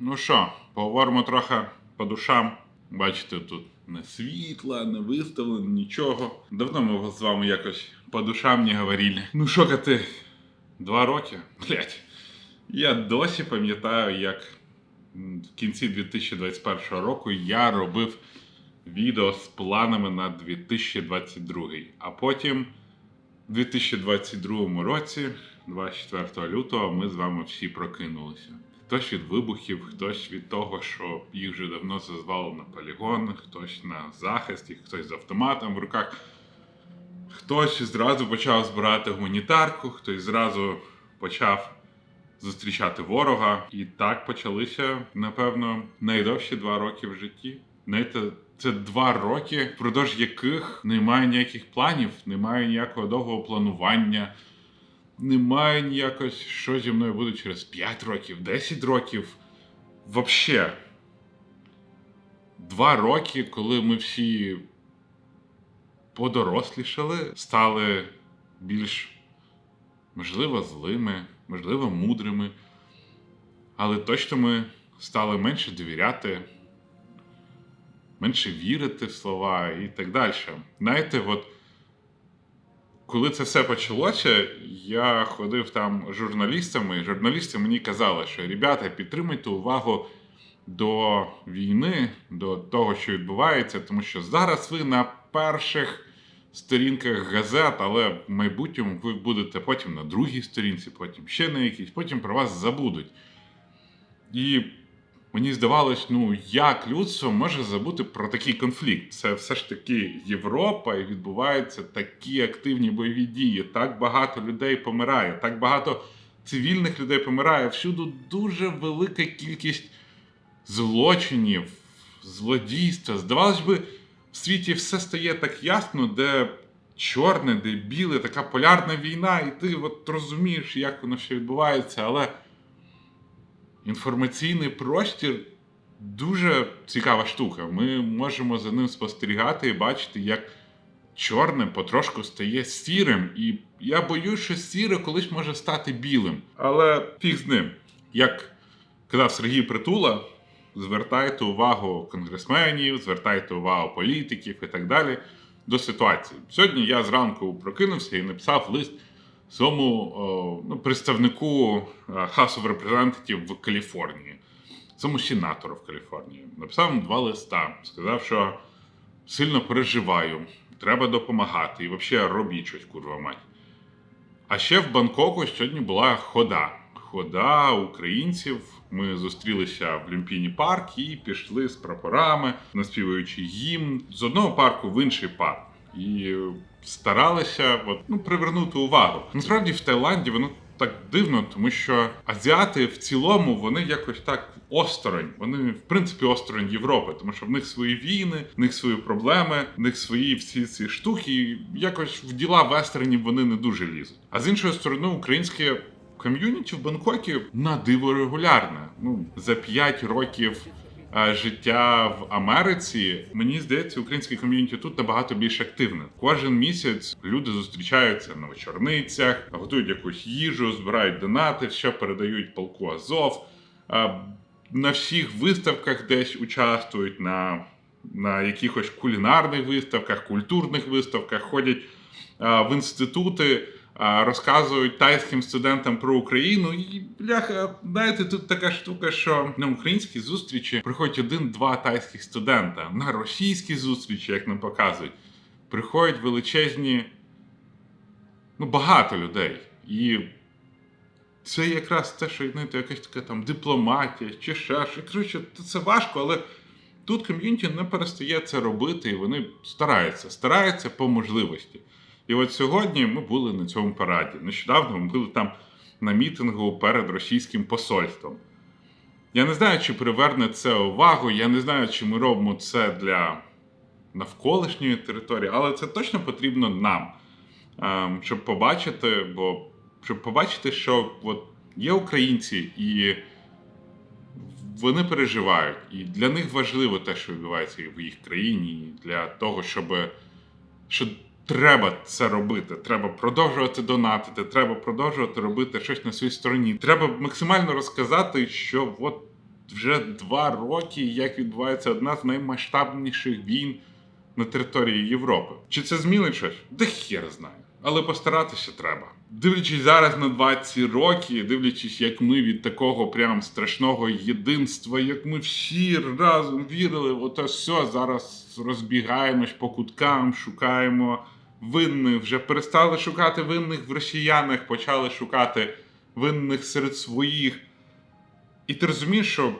Ну що, поговоримо трохи по душам. Бачите, тут не світла, не виставлено, нічого. Давно ми з вами якось по душам не говорили. Ну що, коти, два роки? Блять. Я досі пам'ятаю, як в кінці 2021 року я робив відео з планами на 2022. А потім у 2022 році, 24 лютого, ми з вами всі прокинулися. Хтось від вибухів, хтось від того, що їх вже давно зазвали на полігон, хтось на захисті, хтось з автоматом в руках. Хтось зразу почав збирати гуманітарку, хтось зразу почав зустрічати ворога. І так почалися, напевно, найдовші два роки в житті. Знаєте, це два роки, впродовж яких немає ніяких планів, немає ніякого довгого планування, немає ніякось, що зі мною буде через 5 років, 10 років. Вообще. Два роки, коли ми всі подорослішали, стали більш, можливо, злими, можливо, мудрими. Але точно ми стали менше довіряти, менше вірити в слова і так далі. Знаєте, от коли це все почалося, я ходив там з журналістами, і журналісти мені казали, що ребята, підтримуйте увагу до війни, до того, що відбувається, тому що зараз ви на перших сторінках газет, але в майбутньому ви будете потім на другій сторінці, потім ще на якійсь, потім про вас забудуть. І мені здавалось, ну як людство може забути про такий конфлікт? Це все ж таки Європа, і відбуваються такі активні бойові дії. Так багато людей помирає, так багато цивільних людей помирає. Всюди дуже велика кількість злочинів, злодійства. Здавалось би, в світі все стає так ясно, де чорне, де біле, така полярна війна, і ти от розумієш, як воно все відбувається, але інформаційний простір дуже цікава штука. Ми можемо за ним спостерігати і бачити, як чорне потрошку стає сірим. І я боюсь, що сіре колись може стати білим. Але фіг з ним. Як казав Сергій Притула, звертайте увагу конгресменів, звертайте увагу політиків і так далі до ситуації. Сьогодні я зранку прокинувся і написав лист своєму ну, представнику е, House of Representatives в Каліфорнії, цьому сенатору в Каліфорнії. Написав два листа, сказав, що сильно переживаю, треба допомагати і взагалі робіть щось, курва мать. А ще в Бангкоку сьогодні була хода. Хода українців. Ми зустрілися в Люмпіні парк і пішли з прапорами, наспіваючи гімн з одного парку в інший парк. І старалися от, ну, привернути увагу. Насправді в Таїланді воно так дивно, тому що азіати в цілому вони якось так осторонь. Вони в принципі осторонь Європи, тому що в них свої війни, в них свої проблеми, в них свої всі ці штуки. І якось в діла вестернів вони не дуже лізуть. А з іншої сторони, українське ком'юніті в Бангкокі на диво регулярне. Ну за 5 років життя в Америці, мені здається, українське ком'юніті тут набагато більш активне. Кожен місяць люди зустрічаються на вечорницях, готують якусь їжу, збирають донати, що передають полку Азов. На всіх виставках десь участвують, на, на якихось кулінарних виставках, культурних виставках, ходять в інститути. Розказують тайським студентам про Україну, і бляха, знаєте, тут така штука, що на українські зустрічі приходять один-два тайських студента. На російські зустрічі, як нам показують, приходять величезні, ну багато людей. І це якраз те, що знаєте, якась така там дипломатія чи ще що. Коротше, це важко, але тут ком'юніті не перестає це робити, і вони стараються, стараються по можливості. І от сьогодні ми були на цьому параді. Нещодавно ми були там на мітингу перед російським посольством. Я не знаю, чи приверне це увагу, я не знаю, чи ми робимо це для навколишньої території, але це точно потрібно нам, ем, щоб побачити, бо щоб побачити, що от є українці, і вони переживають, і для них важливо те, що відбувається в їх країні, і для того, щоб що треба це робити. Треба продовжувати донатити, треба продовжувати робити щось на своїй стороні. Треба максимально розказати, що от вже два роки, як відбувається одна з наймасштабніших війн на території Європи. Чи це змінить щось? Да хер знає. Але постаратися треба. Дивлячись зараз на 20 років, дивлячись, як ми від такого прям страшного єдинства, як ми всі разом вірили, ото все зараз розбігаємось по куткам, шукаємо винних, вже перестали шукати винних в росіянах, почали шукати винних серед своїх. І ти розумієш, що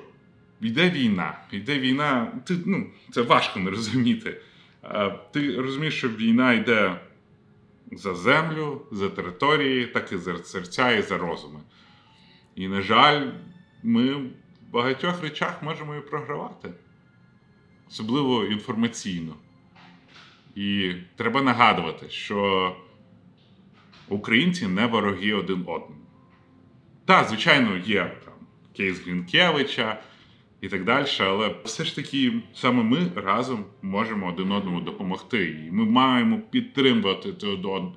йде війна. Йде війна. Ти, ну, це важко не розуміти. Ти розумієш, що війна йде за землю, за території, так і за серця і за розуми. І, на жаль, ми в багатьох речах можемо і програвати, особливо інформаційно. І треба нагадувати, що українці не вороги один одному. Так, звичайно, є там кейс Грінкевича і так далі, але все ж таки саме ми разом можемо один одному допомогти. І ми маємо підтримувати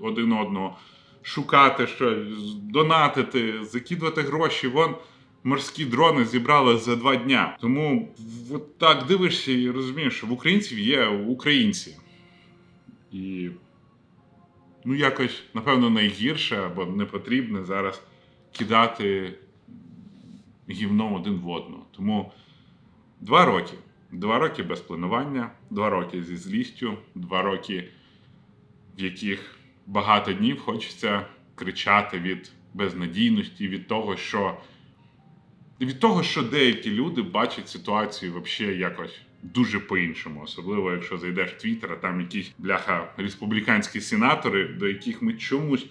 один одного, шукати щось, донатити, закидувати гроші. Вон морські дрони зібрали за два дня. Тому от так дивишся і розумієш, що в українців є українці. І ну, якось, напевно, найгірше або не потрібне зараз кидати гівном один в одного. Тому два роки. Два роки без планування, два роки зі злістю, два роки, в яких багато днів хочеться кричати від безнадійності, від того, що від того, що деякі люди бачать ситуацію взагалі якось дуже по-іншому. Особливо, якщо зайдеш в Твіттер, там якісь бляха республіканські сенатори, до яких ми чомусь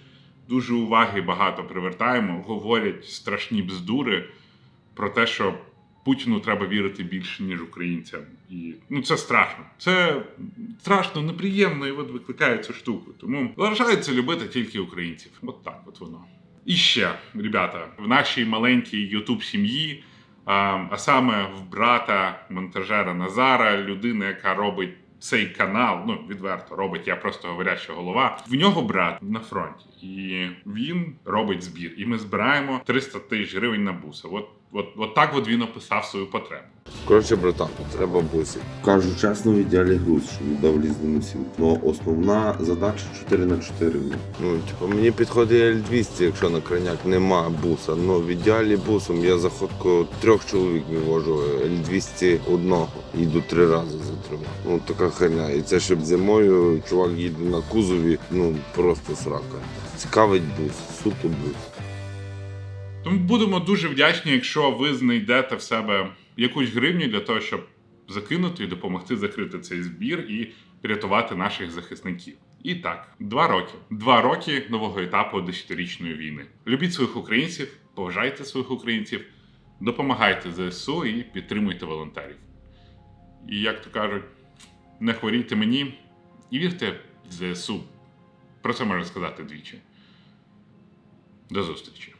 дуже уваги багато привертаємо, говорять страшні бздури про те, що Путіну треба вірити більше, ніж українцям. І ну це страшно. Це страшно, неприємно і от викликає цю штуку. Тому залишається любити тільки українців. От так, от воно. І ще, ребята, в нашій маленькій ютуб сім'ї, а, саме в брата монтажера Назара, людина, яка робить цей канал, ну відверто робить, я просто говоряща голова. В нього брат на фронті, і він робить збір. І ми збираємо 300 тисяч гривень на буса. От, от, от так от він описав свою потребу. Коротше, братан, треба бусик. Кажу чесно, в ідеалі груз, щоб не дав різну носів. Ну, основна задача 4 на 4 Ну, типу, мені підходить L200, якщо на крайняк нема буса. Ну, в ідеалі бусом я заходку трьох чоловік вивожу L200 одного. Їду три рази за трьох. Ну, така херня. І це щоб зимою чувак їде на кузові, ну просто срака. Цікавить бус, суто бус. Тому будемо дуже вдячні, якщо ви знайдете в себе якусь гривню для того, щоб закинути і допомогти закрити цей збір і врятувати наших захисників. І так, два роки. Два роки нового етапу десятирічної війни. Любіть своїх українців, поважайте своїх українців, допомагайте ЗСУ і підтримуйте волонтерів. І як то кажуть, не хворійте мені і вірте в ЗСУ. Про це можна сказати двічі. До зустрічі!